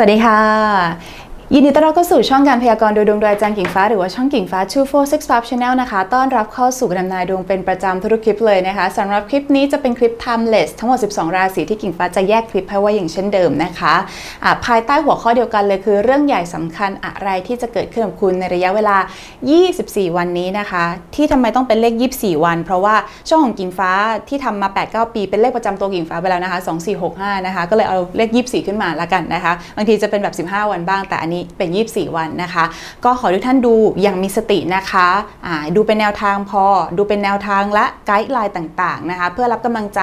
วัสดีค่ะ ยินดีต้อนรับเข้าสู่ช่องการพยากรณ์โดยดวงโดยอาจารย์กิ่งฟ้าหรือว่าช่องกิ่งฟ้า2465 Channel นะคะต้อนรับเข้าสู่การดำนายดวงเป็นประจำทุกคลิปเลยนะคะสำหรับคลิปนี้จะเป็นคลิป timeless ทั้งหมด 12 ราศีที่กิ่งฟ้าจะแยกคลิปให้ไว้อย่างเช่นเดิมนะคะะภายใต้หัวข้อเดียวกันเลยคือ เรื่องใหญ่สำคัญอะไรที่จะเกิดขึ้นกับคุณในระยะเวลา 24 วันนี้นะคะ ที่ทำไมต้องเป็นเลข 24 วัน เพราะว่าช่องของกิ่งฟ้าที่ทำมา 8-9 ปีเป็นเลขประจำตัวกิ่งฟ้าไปแล้วนะคะ 2465 นะคะก็เลยเอาเลข 24 ขึ้นมาละกันนะคะบางทีจะเป็นแบบ 15 วันบ้างแต่อันนี้เป็น 24 วันนะคะ ก็ขอทุกท่านดูอย่างมีสตินะคะอ่าดูเป็นแนวทางพอ ดูเป็นแนวทางและไกด์ไลน์ต่างๆนะคะ เพื่อรับกำลังใจ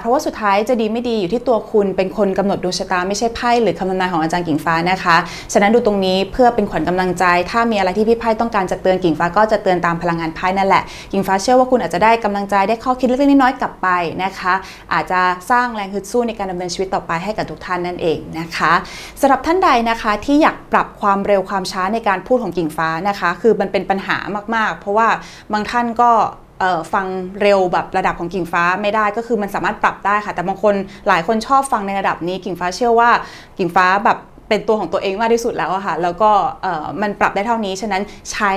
เพราะว่าสุดท้ายจะดีไม่ดีอยู่ที่ตัวคุณเป็นคนกำหนดดวงชะตาไม่ใช่ไพ่หรือคำทำนายของอาจารย์กิ่งฟ้านะคะ ฉะนั้นดูตรงนี้เพื่อเป็นขวัญกำลังใจ ถ้ามีอะไรที่พี่ไพ่ต้องการจะเตือนกิ่งฟ้าก็จะเตือนตามพลังงานไพ่นั่นแหละ กิ่งฟ้าเชื่อว่าคุณอาจจะได้กำลังใจได้ข้อคิดเล็กๆน้อยๆกลับไปนะคะ อาจจะสร้างแรงฮึดสู้ในการดำเนินชีวิตต่อไปให้กับทุกท่านนั่นเองนะคะสำหรับท่านใดนะคะที่อยากปรับความเร็วความช้าในการพูดของกิ่งฟ้านะคะ คือมันเป็นปัญหามาก ๆ เพราะว่าบางท่านก็ฟังเร็วแบบระดับของกิ่งฟ้าไม่ได้ก็คือมันสามารถปรับได้ค่ะ แต่บางคนหลายคนชอบฟังในระดับนี้กิ่งฟ้าเชื่อว่ากิ่งฟ้าแบบ เป็นตัวของตัวเองมากที่สุดแล้วอะค่ะ แล้วก็มันปรับได้เท่านี้ ฉะนั้นใช้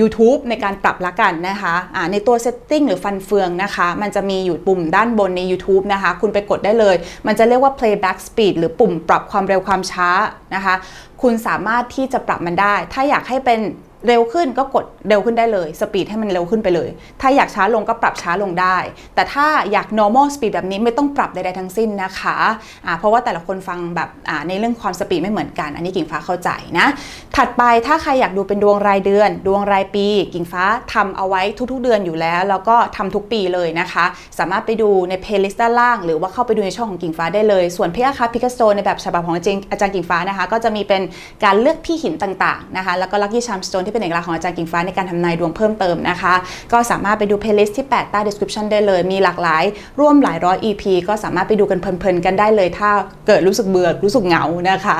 YouTube ในการปรับละกันนะคะะในตัว Setting หรือฟันเฟืองนะคะ มันจะมีอยู่ปุ่มด้านบนใน YouTube นะคะ คุณไปกดได้เลย มันจะเรียกว่า playback speed หรือปุ่มปรับความเร็วความช้านะคะ คุณสามารถที่จะปรับมันได้ ถ้าอยากให้เป็น เร็วขึ้นก็กดเร็วขึ้นได้เลยสปีดให้มันเร็วขึ้นไปเลย ถ้าอยากช้าลงก็ปรับช้าลงได้ แต่ถ้าอยาก normal speed แบบนี้ไม่ต้องปรับใดๆทั้งสิ้นนะคะอ่าเพราะว่าแต่ละคนฟังแบบในเรื่องความสปีดไม่เหมือนกัน อันนี้กิ่งฟ้าเข้าใจนะ ถัดไปถ้าใครอยากดูเป็นดวงรายเดือน ดวงรายปี กิ่งฟ้าทำเอาไว้ทุกๆเดือนอยู่แล้ว แล้วก็ทำทุกปีเลยนะคะ สามารถไปดูในเพลย์ลิสต์ด้านล่าง หรือว่าเข้าไปดูในช่องของกิ่งฟ้าได้เลย ส่วนเพี่อาคาพิกัสโซในแบบฉบับของอาจารย์กิ่งฟ้านะคะ ก็จะมีเป็นการเลือกพี่หินต่างๆนะคะ แล้วก็ลัคกี้ชามสโตนที่เป็นเอกลักษณ์ของอาจารย์กิ่งฟ้าในการทำนายดวงเพิ่มเติมนะคะ ก็สามารถไปดูเพลย์ลิสต์ที่แปะใต้ description ได้เลย มีหลากหลายร่วมหลายร้อย EP ก็สามารถไปดูกันเพลินๆกันได้เลย ถ้าเกิดรู้สึกเบื่อรู้สึกเหงานะคะ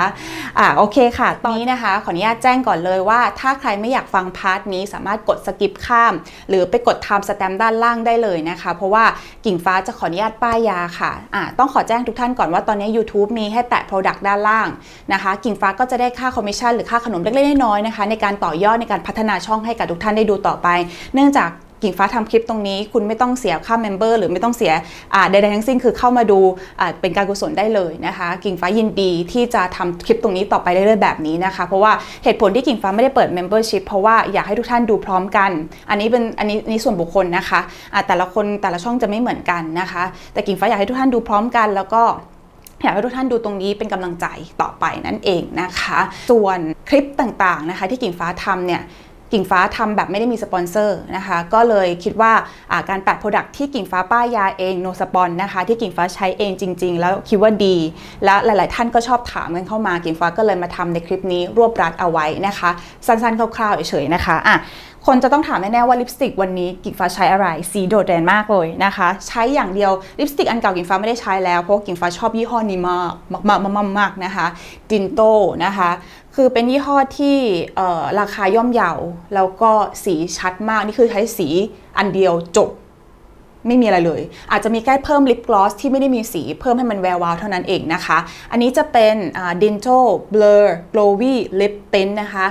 อ่าโอเคค่ะ ตอนนี้นะคะขออนุญาตแจ้งก่อนเลยว่า ถ้าใครไม่อยากฟังพาร์ทนี้สามารถกดสกิปข้าม หรือไปกด time stamp ด้านล่างได้เลยนะคะ เพราะว่ากิ่งฟ้าจะขออนุญาตป้ายยาค่ะอ่าต้องขอแจ้งทุกท่านก่อนว่าตอนนี้ YouTube มีให้แตะ product ด้านล่างนะคะ กิ่งฟ้าก็จะได้ค่าคอมมิชชั่นหรือค่าขนมเล็กๆน้อยๆนะคะ ในการต่อยอดในการพัฒนาช่องให้กับทุกท่านได้ดูต่อไป เนื่องจากกิ่งฟ้าทำคลิปตรงนี้ คุณไม่ต้องเสียค่าเมมเบอร์หรือไม่ต้องเสียใดๆทั้งสิ้นคือเข้ามาดูเป็นการกุศลได้เลยนะคะ กิ่งฟ้ายินดีที่จะทำคลิปตรงนี้ต่อไปเรื่อยๆแบบนี้นะคะ เพราะว่าเหตุผลที่กิ่งฟ้าไม่ได้เปิด Membership เพราะว่าอยากให้ทุกท่านดูพร้อมกัน อันนี้เป็นอันนี้นี้ส่วนบุคคลนะคะแต่ละคนแต่ละช่องจะไม่เหมือนกันนะคะ แต่กิ่งฟ้าอยากให้ทุกท่านดูพร้อมกันแล้วก็ อยากให้ทุกท่านดูตรงนี้เป็นกำลังใจต่อไปนั่นเองนะคะ ส่วนคลิปต่างๆนะคะ ที่กิ่งฟ้าทำเนี่ย กิ่งฟ้าทำแบบไม่ได้มีสปอนเซอร์นะคะก็เลยคิดว่าการแปะโปรดักที่กิ่งฟ้าป้ายยาเองโนสปอนนะคะที่กิ่งฟ้าใช้เองจริง ๆ แล้วคิดว่าดี และหลาย ๆ ท่านก็ชอบถามกันเข้ามากิ่งฟ้าก็เลยมาทำในคลิปนี้รวบรัดเอาไว้นะคะ สั้น ๆ คร่าว ๆ เฉย ๆ นะคะอะคนจะต้องถามแน่ๆว่าลิปสติกวันนี้กิ่งฟ้าใช้อะไร สีโดดเด่นมากเลยนะคะ ใช้อย่างเดียวลิปสติกอันเก่ากิ่งฟ้าไม่ได้ใช้แล้วเพราะกิ่งฟ้าชอบยี่ห้อนี้มากมากมากๆๆๆๆนะคะดินโตนะคะ คือเป็นยี่ห้อที่ราคาย่อมเยาแล้วก็สีชัดมากนี่คือใช้สีอันเดียวจบไม่มีอะไรเลย อาจจะมีแค่เพิ่มลิปกลอสที่ไม่ได้มีสีเพิ่มให้มันแวววาวเท่านั้นเองนะคะ อันนี้จะเป็น Dinto Blur Glowy Lip Tint นะคะ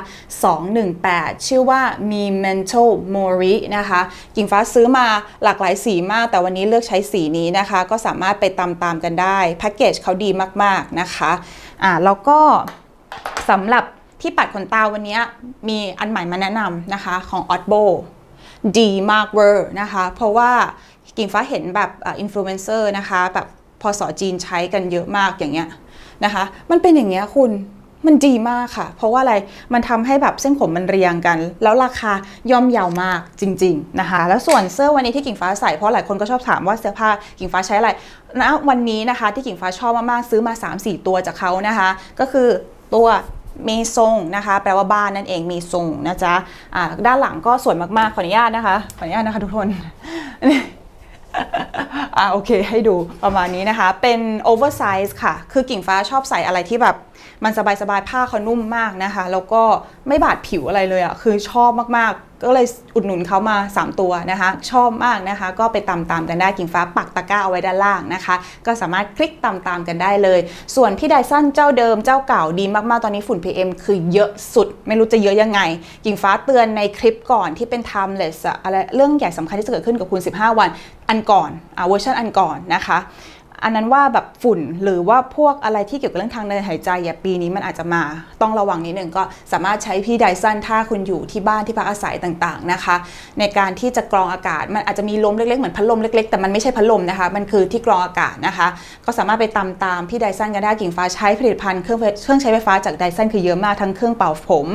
218 ชื่อว่ามี Mental Mori นะคะ กิ่งฟ้าซื้อมาหลากหลายสีมาก แต่วันนี้เลือกใช้สีนี้นะคะ ก็สามารถไปตามๆกันได้ แพ็กเกจเขาดีมาก ๆ นะคะ อ่าแล้วก็ สำหรับที่ปัดขนตาวันนี้มีอันใหม่มาแนะนำนะคะของ Otbo ดีมากเวอร์นะคะ เพราะว่ากิ่งฟ้าเห็นแบบอินฟลูเอนเซอร์นะคะ แบบพอสอจีนใช้กันเยอะมากอย่างเงี้ยนะคะ มันเป็นอย่างเงี้ยคุณมันดีมากค่ะ เพราะว่าอะไร มันทำให้แบบเส้นผมมันเรียงกัน แล้วราคาย่อมเยาวมากจริง ๆนะคะ แล้วส่วนเสื้อวันนี้ที่กิ่งฟ้าใส่เพราะหลายคนก็ชอบถามว่าเสื้อผ้ากิ่งฟ้าใช้อะไรณวันนี้นะคะที่กิ่งฟ้าชอบมากๆซื้อมา 3-4 ตัวจากเขานะคะ ก็คือ ตัวมีทรงนะคะ แปลว่าบ้านนั่นเองมีทรงนะจ๊ะะด้านหลังก็สวยมากๆ ขออนุญาตนะคะ ขออนุญาตนะคะทุกคนอ่าโอเคให้ดูประมาณนี้นะคะ เป็นโอเวอร์ไซส์ค่ะ คือกิ่งฟ้าชอบใส่อะไรที่แบบ มันสบายๆผ้าเขานุ่มมากนะคะ แล้วก็ไม่บาดผิวอะไรเลยอะ่ะคือชอบมากๆ ก็เลยอุดหนุนเขามา 3 ตัวนะคะ ชอบมากนะคะ ก็ไปตามตามๆกันได้กิ่งฟ้าปักตะกร้าเอาไว้ด้านล่างนะคะ ก็สามารถคลิกตามตามๆกันได้เลย ส่วนพี่ไดซันเจ้าเดิมเจ้าเก่าดีมากๆ ตอนนี้ฝุ่น PM คือเยอะสุด ไม่รู้จะเยอะยังไง กิ่งฟ้าเตือนในคลิปก่อนที่เป็น timeless อะอะไรเรื่องใหญ่สำคัญที่จะเกิดขึ้นกับคุณ 15 วันอันก่อนอ่าเวอร์ชันอันก่อนนะคะ อันนั้นว่าแบบฝุ่นหรือว่าพวกอะไรที่เกี่ยวกับเรื่องทางเดินหายใจอย่าปีนี้มันอาจจะมาต้องระวังนิดนึงก็สามารถใช้พี่ไดซันถ้าคุณอยู่ที่บ้านที่พักอาศัยต่างๆนะคะ ในการที่จะกรองอากาศมันอาจจะมีลมเล็กๆเหมือนพัดลมเล็กๆแต่มันไม่ใช่พัดลมนะคะ มันคือที่กรองอากาศนะคะ ก็สามารถไปตามตามพี่ไดซันกันได้กิ่งฟ้าใช้ผลิตภัณฑ์เครื่องเครื่องใช้ไฟฟ้าจากไดซันคือเยอะมากทั้งเครื่องเป่าผม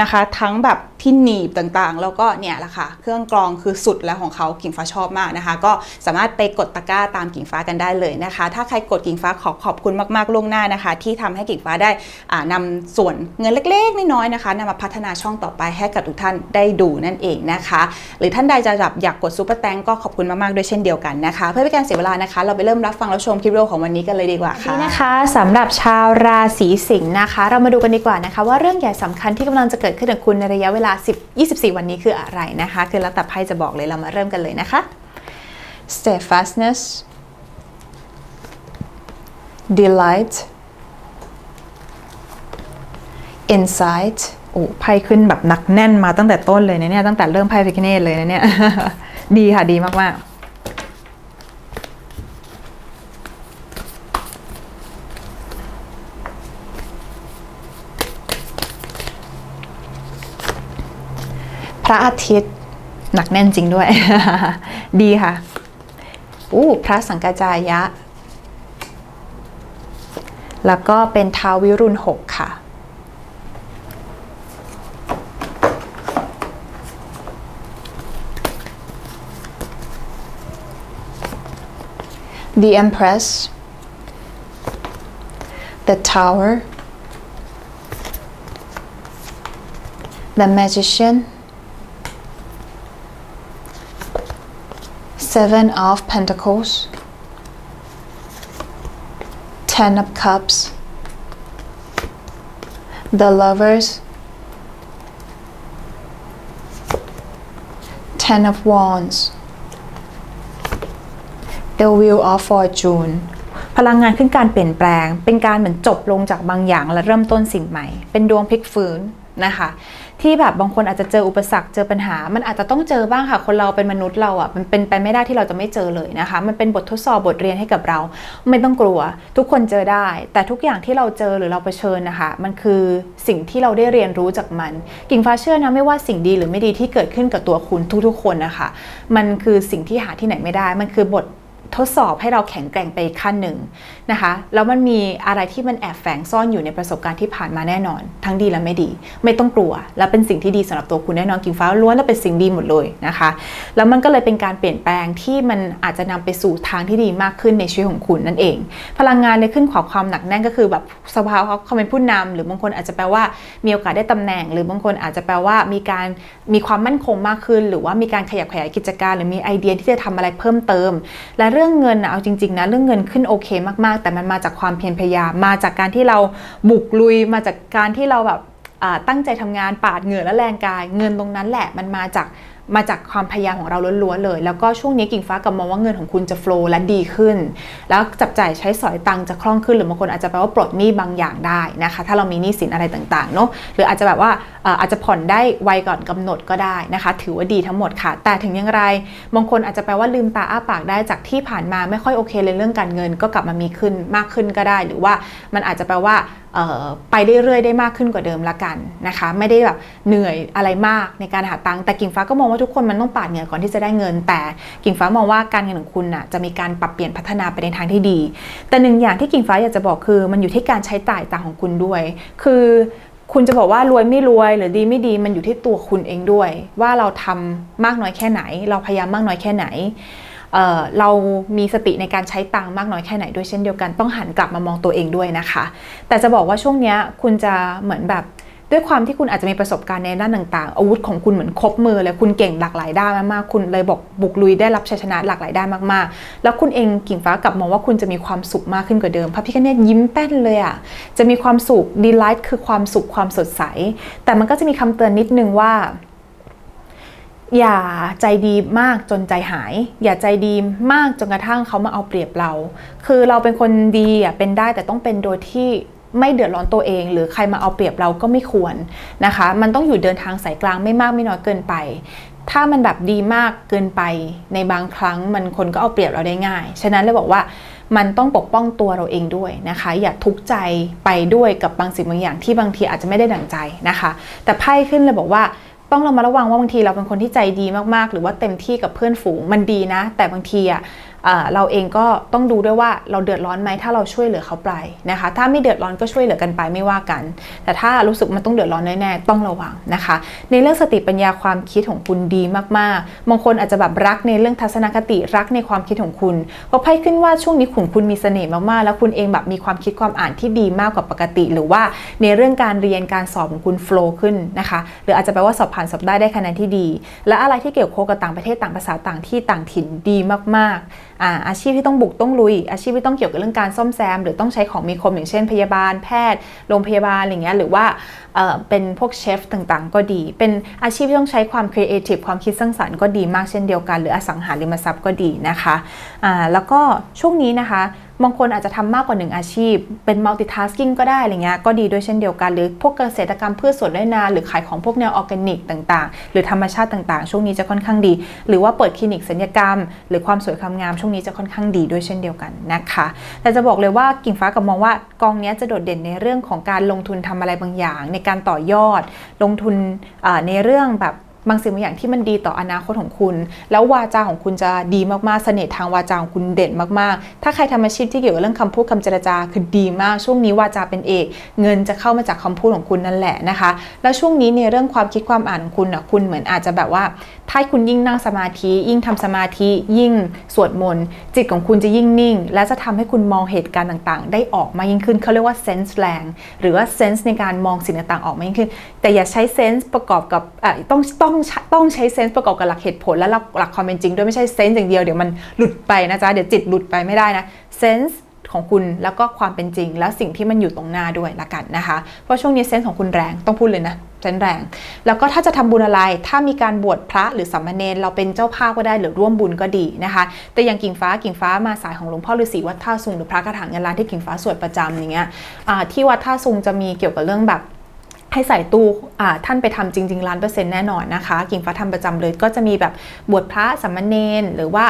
นะคะ ทั้งแบบที่หนีบต่างๆ แล้วก็เนี่ยแหละค่ะเครื่องกรองคือสุดแล้วของเขากิ่งฟ้าชอบมากนะคะ ก็สามารถไปกดตะกร้าตามกิ่งฟ้ากันได้เลยนะคะ ถ้าใครกดกิ่งฟ้าขอขอบคุณมากๆล่วงหน้านะคะ ที่ทำให้กิ่งฟ้าได้อ่านำส่วนเงินเล็กๆน้อยๆนะคะนำมาพัฒนาช่องต่อไปให้กับทุกท่านได้ดูนั่นเองนะคะ หรือท่านใดจะแบบอยากกดซูเปอร์แตงก็ขอบคุณมากๆด้วยเช่นเดียวกันนะคะ เพื่อไม่การเสียเวลานะคะ เราไปเริ่มรับฟังรับชมคลิปวิดีโอของวันนี้กันเลยดีกว่าค่ะนี่นะคะสำหรับชาวราศีสิงห์นะคะ เรามาดูกันดีกว่านะคะ ว่าเรื่องใหญ่สำคัญที่กำลังจะเกิดขึ้นกับคุณในระยะเวลา 10 24 วันนี้คืออะไรนะคะ คือแล้วแต่ไพ่จะบอกเลยเรามาเริ่มกันเลยนะคะ steadfastness delight insight โอ้ไพ่ขึ้นแบบหนักแน่นมาตั้งแต่ต้นเลยนะเนี่ย ตั้งแต่เริ่มไพ่พิคเนตเลยนะเนี่ย ดีค่ะ ดีมาก ๆพระอาทิตย์หนักแน่นจริงด้วย ดีค่ะ อู้พระสังกาจายะ แล้วก็เป็นท้าววิรุณหกค่ะ the empress the tower the magician seven of pentacles ten of cups the lovers ten of wands the wheel of fortune พลังงานขึ้นการเปลี่ยนแปลง เป็นการเหมือนจบลงจากบางอย่างและเริ่มต้นสิ่งใหม่ เป็นดวงพลิกฟื้น นะคะ ที่แบบบางคนอาจจะเจออุปสรรคเจอปัญหา มันอาจจะต้องเจอบ้างค่ะ คนเราเป็นมนุษย์เราอะมันเป็นไปไม่ได้ที่เราจะไม่เจอเลยนะคะ มันเป็นบททดสอบบทเรียนให้กับเรา ไม่ต้องกลัว ทุกคนเจอได้ แต่ทุกอย่างที่เราเจอหรือเราเผชิญนะคะ มันคือสิ่งที่เราได้เรียนรู้จากมัน กิ่งฟ้าเชื่อนะไม่ว่าสิ่งดีหรือไม่ดีที่เกิดขึ้นกับตัวคุณทุกๆ คนนะคะ มันคือสิ่งที่หาที่ไหนไม่ได้ มันคือบท ทดสอบให้เราแข็งแกร่งไปอีกขั้นหนึ่งนะคะแล้วมันมีอะไรที่มันแอบแฝงซ่อนอยู่ในประสบการณ์ที่ผ่านมาแน่นอน ทั้งดีและไม่ดี ไม่ต้องกลัว และเป็นสิ่งที่ดีสำหรับตัวคุณแน่นอนกิ่งฟ้าล้วนและเป็นสิ่งดีหมดเลยนะคะ แล้วมันก็เลยเป็นการเปลี่ยนแปลงที่มันอาจจะนำไปสู่ทางที่ดีมากขึ้นในชีวิตของคุณนั่นเอง พลังงานในขึ้นขอความหนักแน่นก็คือแบบสภาวะเขาเป็นผู้นำหรือบางคนอาจจะแปลว่ามีโอกาสได้ตำแหน่ง หรือบางคนอาจจะแปลว่ามีการมีความมั่นคงมากขึ้น หรือว่ามีการขยับขยายกิจการ หรือมีไอเดียที่จะทำอะไรเพิ่มเติมและเรื่องเงินนะเอาจริงๆนะเรื่องเงินขึ้นโอเคมากๆ แต่มันมาจากความเพียรพยายามมาจากการที่เราบุกลุยมาจากการที่เราแบบตั้งใจทำงานปาดเหงื่อและแรงกาย เงินตรงนั้นแหละมันมาจาก มาจากความพยายามของเราล้วนๆเลย แล้วก็ช่วงนี้กิ่งฟ้ากับมองว่าเงินของคุณจะโฟล์และดีขึ้น แล้วจับจ่ายใช้สอยตังค์จะคล่องขึ้น หรือบางคนอาจจะแปลว่าปลดหนี้บางอย่างได้นะคะ ถ้าเรามีหนี้สินอะไรต่างๆเนาะหรืออาจจะแบบว่าอาจจะผ่อนได้ไวก่อนกำหนดก็ได้นะคะ ถือว่าดีทั้งหมดค่ะ แต่ถึงอย่างไรบางคนอาจจะแปลว่าลืมตาอ้าปากได้จากที่ผ่านมาไม่ค่อยโอเคเลยเรื่องการเงิน ก็กลับมามีขึ้นมากขึ้นก็ได้ หรือว่ามันอาจจะแปลว่า ไปได้เรื่อยได้มากขึ้นกว่าเดิมละกันนะคะ ไม่ได้แบบเหนื่อยอะไรมากในการหาตังค์แต่กิ่งฟ้าก็มองว่าทุกคนมันต้องปาดเหงื่อก่อนที่จะได้เงิน แต่กิ่งฟ้ามองว่าการเงินของคุณน่ะจะมีการปรับเปลี่ยนพัฒนาไปในทางที่ดี แต่หนึ่งอย่างที่กิ่งฟ้าอยากจะบอกคือ มันอยู่ที่การใช้จ่ายต่างของคุณด้วย คือคุณจะบอกว่ารวยไม่รวยหรือดีไม่ดีมันอยู่ที่ตัวคุณเองด้วย ว่าเราทำมากน้อยแค่ไหน เราพยายามมากน้อยแค่ไหน เเรามีสติในการใช้ตังค์มากน้อยแค่ไหนด้วยเช่นเดียวกัน ต้องหันกลับมามองตัวเองด้วยนะคะ แต่จะบอกว่าช่วงนี้คุณจะเหมือนแบบด้วยความที่คุณอาจจะมีประสบการณ์ในด้านต่างๆ อาวุธของคุณเหมือนครบมือเลยคุณเก่งหลากหลายด้านมากๆ คุณเลยบอกบุกลุยได้รับชัยชนะหลากหลายด้านมากๆ แล้วคุณเองกิ่งฟ้ากลับมองว่าคุณจะมีความสุขมากขึ้นกว่าเดิมพระพิฆเนศยิ้มแป้นเลยอะ่ะจะมีความสุขดีไลท์คือความสุขความสดใส แต่มันก็จะมีคำเตือนนิดนึงว่า อย่าใจดีมากจนใจหาย อย่าใจดีมากจนกระทั่งเขามาเอาเปรียบเรา คือเราเป็นคนดีอะเป็นได้แต่ต้องเป็นโดยที่ไม่เดือดร้อนตัวเอง หรือใครมาเอาเปรียบเราก็ไม่ควรนะคะ มันต้องอยู่เดินทางสายกลางไม่มากไม่น้อยเกินไป ถ้ามันแบบดีมากเกินไปในบางครั้งมันคนก็เอาเปรียบเราได้ง่าย ฉะนั้นเลยบอกว่ามันต้องปกป้องตัวเราเองด้วยนะคะ อย่าทุกข์ใจไปด้วยกับบางสิ่งบางอย่างที่บางทีอาจจะไม่ได้ดั่งใจนะคะ แต่ไพ่ขึ้นเลยบอกว่า ต้องเรามาระวังว่าบางทีเราเป็นคนที่ใจดีมากๆ หรือว่าเต็มที่กับเพื่อนฝูงมันดีนะ แต่บางทีอะ เราเองก็ต้องดูด้วยว่าเราเดือดร้อนไหมถ้าเราช่วยเหลือเขาไปนะคะ ถ้าไม่เดือดร้อนก็ช่วยเหลือกันไปไม่ว่ากัน แต่ถ้ารู้สึกมันต้องเดือดร้อนแน่ๆต้องระวังนะคะ ในเรื่องสติปัญญาความคิดของคุณดีมากๆบางคนอาจจะแบบรักในเรื่องทัศนคติรักในความคิดของคุณเพราะไพ่ขึ้นว่าช่วงนี้ขุนคุณมีเสน่ห์มากๆ แล้วคุณเองแบบมีความคิดความอ่านที่ดีมากกว่าปกติ หรือว่าในเรื่องการเรียนการสอบของคุณโฟล์ขึ้นนะคะหรืออาจจะแปลว่าสอบผ่านสอบได้ได้คะแนนที่ดี และอะไรที่เกี่ยวโคกับต่างประเทศต่างภาษาต่างที่ต่างถิ่นดีมากๆอาอาชีพที่ต้องบุกต้องลุย อาชีพที่ต้องเกี่ยวกับเรื่องการซ่อมแซม หรือต้องใช้ของมีคมอย่างเช่น พยาบาลแพทย์ โรงพยาบาลอะไรเงี้ยหรือว่าเอ่อเป็นพวกเชฟต่างๆ ก็ดี เป็นอาชีพที่ต้องใช้ความครีเอทีฟความคิดสร้างสรรค์ก็ดีมากเช่นเดียวกัน หรืออสังหาริมทรัพย์ก็ดีนะคะแล้วก็ช่วงนี้นะคะ บางคนอาจจะทำมากกว่าหนึ่งอาชีพ เป็น multitasking ก็ได้อะไรเงี้ยก็ดีด้วยเช่นเดียวกัน หรือพวกเกษตรกรรมพืชสวนไร่นา หรือขายของพวกแนวออร์แกนิกต่างๆ หรือธรรมชาติต่างๆ ช่วงนี้จะค่อนข้างดี หรือว่าเปิดคลินิกศัลยกรรม หรือความสวยความงามช่วงนี้จะค่อนข้างดีด้วยเช่นเดียวกันนะคะ แต่จะบอกเลยว่ากิ่งฟ้ากับมองว่ากองนี้จะโดดเด่นในเรื่องของการลงทุนทำอะไรบางอย่าง ในการต่อยอด ลงทุนในเรื่องแบบ บางสิ่งบางอย่างที่มันดีต่ออนาคตของคุณ แล้ววาจาของคุณจะดีมากๆเสน่ห์ทางวาจาของคุณเด่นมากๆ ถ้าใครทำอาชีพที่เกี่ยวกับเรื่องคำพูดคำเจรจาคือดีมากช่วงนี้วาจาเป็นเอก เงินจะเข้ามาจากคำพูดของคุณนั่นแหละนะคะ แล้วช่วงนี้ในเรื่องความคิดความอ่านของคุณอะคุณเหมือนอาจจะแบบว่า ถ้าคุณยิ่งนั่งสมาธิ ยิ่งทำสมาธิยิ่งสวดมนต์จิตของคุณจะยิ่งนิ่ง และจะทำให้คุณมองเหตุการณ์ต่างๆ ได้ออกมายิ่งขึ้นเขาเรียกว่าเซนส์แรงหรือว่าเซนส์ในการมองสิ่งต่างๆออกมายิ่งขึ้น แต่อย่าใช้เซนส์ประกอบกับอะต้องต้องต้องใช้เซนส์ประกอบกับหลักเหตุผลและหลักหลักความเป็นจริงด้วยไม่ใช่เซนส์อย่างเดียวเดี๋ยวมันหลุดไปนะจ๊ะเดี๋ยวจิตหลุดไปไม่ได้นะเซนส์ของคุณแล้วก็ความเป็นจริง แล้วสิ่งที่มันอยู่ตรงหน้าด้วยละกันนะคะ เพราะช่วงนี้เซนส์ของคุณแรงต้องพูดเลยนะเซนส์แรง แล้วก็ถ้าจะทำบุญอะไร ถ้ามีการบวชพระหรือสามเณรเราเป็นเจ้าภาพก็ได้หรือร่วมบุญก็ดีนะคะ แต่อย่างกิ่งฟ้ากิ่งฟ้ามาสายของหลวงพ่อฤาษีวัดท่าซุงหรือพระกระถางเงินล้านที่กิ่งฟ้าสวดประจำอย่างเงี้ยที่วัดท่าซุงจะมีเกี่ยวกับเรื่องแบบ ให้ใส่ตู้ท่านไปทำจริงๆล้านเปอร์เซ็นต์แน่นอนนะคะกิ่งฟ้าทำประจำเลยก็จะมีแบบบวชพระสัมมเนนหรือว่า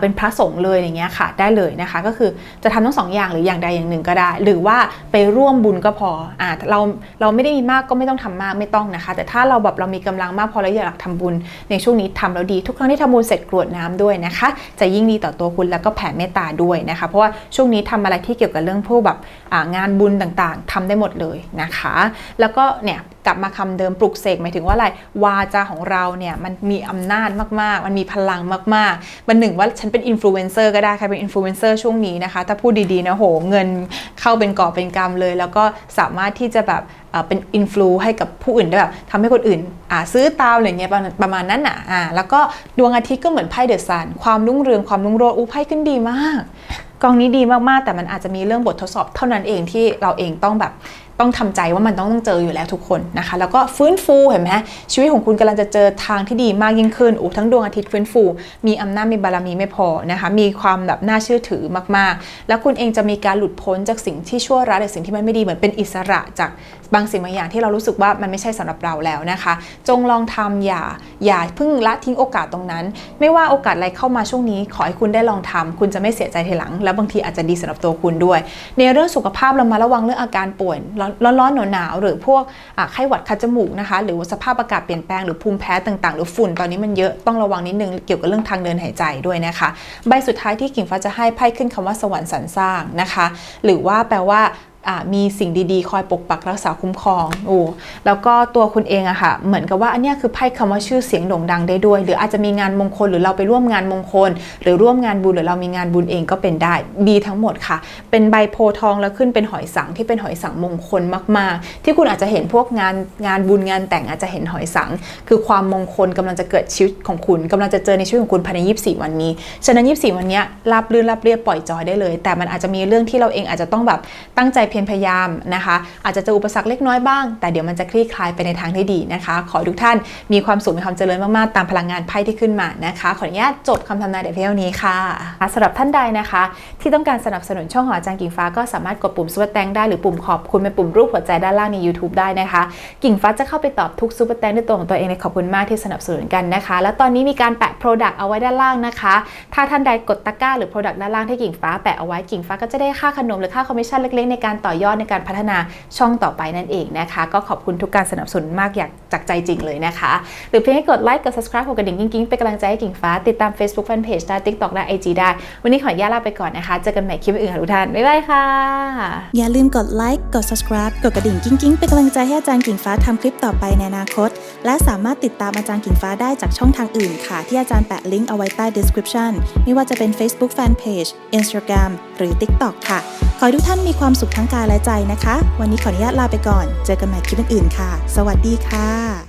เป็นพระสงฆ์เลยอย่างเงี้ยค่ะ ได้เลยนะคะ ก็คือจะทำทั้งสองอย่างหรืออย่างใดอย่างหนึ่งก็ได้ หรือว่าไปร่วมบุญก็พออเราเราไม่ได้มีมากก็ไม่ต้องทำมากไม่ต้องนะคะ แต่ถ้าเราแบบเรามีกำลังมากพอแล้วอยากทำบุญในช่วงนี้ทำแล้วดี ทุกครั้งที่ทำบุญเสร็จกรวดน้ำด้วยนะคะ จะยิ่งดีต่อตัวคุณแล้วก็แผ่เมตตาด้วยนะคะ เพราะว่าช่วงนี้ทำอะไรที่เกี่ยวกับเรื่องพวกแบบงานบุญต่างๆทำได้หมดเลยนะคะ แล้วก็เนี่ยกลับมาคำเดิมปลุกเสกหมายถึงว่าอะไรวาจาของเราเนี่ยมันมีอำนาจมากๆ มันมีพลังมากๆมันหนึ่งว่าฉันเป็นอินฟลูเอนเซอร์ก็ได้ใครเป็นอินฟลูเอนเซอร์ช่วงนี้นะคะ ถ้าพูดดีๆนะโหเงินเข้าเป็นกอบเป็นกำเลย แล้วก็สามารถที่จะแบบเป็นอินฟลูให้กับผู้อื่นได้แบบทำให้คนอื่นซื้อตามอะไรเงี้ยประมาณประมาณนั้นอะอ่าแล้วก็ดวงอาทิตย์ก็เหมือนไพ่เดอะซันความรุ่งเรืองความรุ่งโรจน์อู้ไพ่ขึ้นดีมากกองนี้ดีมากๆ แต่มันอาจจะมีเรื่องบททดสอบเท่านั้นเองที่เราเองต้องแบบ ต้องทำใจว่ามันต้องต้องเจออยู่แล้วทุกคนนะคะ แล้วก็ฟื้นฟูเห็นไหมชีวิตของคุณกำลังจะเจอทางที่ดีมากยิ่งขึ้นโอ้ทั้งดวงอาทิตย์ฟื้นฟู มีอำนาจมีบารมีไม่พอนะคะ มีความแบบน่าเชื่อถือมากๆ แล้วคุณเองจะมีการหลุดพ้นจากสิ่งที่ชั่วร้ายหรือสิ่งที่มันไม่ดีเหมือนเป็นอิสระจากบางสิ่งบางอย่างที่เรารู้สึกว่ามันไม่ใช่สำหรับเราแล้วนะคะ จงลองทำอย่าอย่าเพิ่งละทิ้งโอกาสตรงนั้น ไม่ว่าโอกาสอะไรเข้ามาช่วงนี้ ขอให้คุณได้ลองทำคุณจะไม่เสียใจทีหลัง แล้วบางทีอาจจะดีสำหรับตัวคุณด้วย ในเรื่องสุขภาพเรามาระวังเรื่องอาการป่วยร้อนร้อนๆหนาวๆหรือพวกไข้หวัดคัดจมูกนะคะ หรือสภาพอากาศเปลี่ยนแปลงหรือภูมิแพ้ต่างๆ หรือฝุ่นตอนนี้มันเยอะต้องระวังนิดนึงเกี่ยวกับเรื่องทางเดินหายใจด้วยนะคะ ใบสุดท้ายที่กิ่งฟ้าจะให้ไพ่ขึ้นคำว่าสวรรค์สรรสร้างนะคะ หรือว่าแปลว่า มีสิ่งดีๆ คอยปกปักรักษาคุ้มครองโอ้แล้วก็ตัวคุณเองอะค่ะ เหมือนกับว่าอันนี้คือไพ่คำว่าชื่อเสียงโด่งดังได้ด้วย หรืออาจจะมีงานมงคลหรือเราไปร่วมงานมงคล หรือร่วมงานบุญหรือเรามีงานบุญเองก็เป็นได้ดีทั้งหมดค่ะ เป็นใบโพทองแล้วขึ้นเป็นหอยสังที่เป็นหอยสังมงคลมาก ๆ ที่คุณอาจจะเห็นพวกงานงานบุญงานแต่งอาจจะเห็นหอยสัง คือความมงคลกำลังจะเกิดชีวิตของคุณกำลังจะเจอในชีวิตของคุณภายใน 24 วันนี้ฉะนั้น 24 วันนี้รับลื่นรับเรียบปล่อยจอยได้เลย แต่มันอาจจะมีเรื่องที่เราเองอาจจะต้องแบบตั้งใจเพียรพยายามนะคะ อาจจะเจออุปสรรคเล็กน้อยบ้าง แต่เดี๋ยวมันจะคลี่คลายไปในทางที่ดีนะคะ ขอให้ทุกท่านมีความสุขมีความเจริญมากๆ ตามพลังงานไพ่ที่ขึ้นมานะคะ ขออนุญาตจบคำทำนายแต่เพียงเท่านี้ค่ะสำหรับท่านใดนะคะ ที่ต้องการสนับสนุนช่องขออาจารย์กิ่งฟ้าก็สามารถกดปุ่มซุปเปอร์แตงได้หรือปุ่มขอบคุณเป็นปุ่มรูปหัวใจด้านล่างใน YouTube ได้นะคะ กิ่งฟ้าจะเข้าไปตอบทุกซุปเปอร์แตงด้วยตัวของตัวเองเลยขอบคุณมากที่สนับสนุนกันนะคะ และตอนนี้มีการแปะ Product เอาไว้ด้านล่างนะคะ ถ้าท่านใดกดตะกร้าหรือ Product ด้านล่างที่กิ่งฟ้าแปะเอาไว้กิ่งฟ้าก็จะได้ค่าขนมหรือค่าคอมมิชชั่นเล็กๆในการต่อยอดในการพัฒนาช่องต่อไปนั่นเองนะคะ ก็ขอบคุณทุกการสนับสนุนมากอยากจากใจจริงเลยนะคะ หรือเพียงให้กดไลค์กด subscribe กดกระดิ่งกิ๊งๆเป็นกำลังใจให้กิ่งฟ้าติดตาม Facebook Fanpage ได้ TikTok ได้ IG ได้ วันนี้ขออนุญาตลาไปก่อนนะคะเจอกันใหม่คลิปอื่นค่ะทุกท่านบ๊ายบายค่ะอย่าลืมกดไลค์กด subscribe กดกระดิ่งกิ้งๆเป็นกำลังใจให้อาจารย์กิ่งฟ้าทำคลิปต่อไปในอนาคต และสามารถติดตามอาจารย์กิ่งฟ้าได้จากช่องทางอื่นค่ะ ที่อาจารย์แปะลิงก์เอาไว้ใต้ description ไม่ว่าจะเป็น Facebook Fanpage Instagram หรือ TikTok ค่ะ ขอให้ทุกท่านมีความสุขทั้งกายและใจนะคะ วันนี้ขออนุญาตลาไปก่อน เจอกันใหม่คลิปอื่นๆค่ะ สวัสดีค่ะ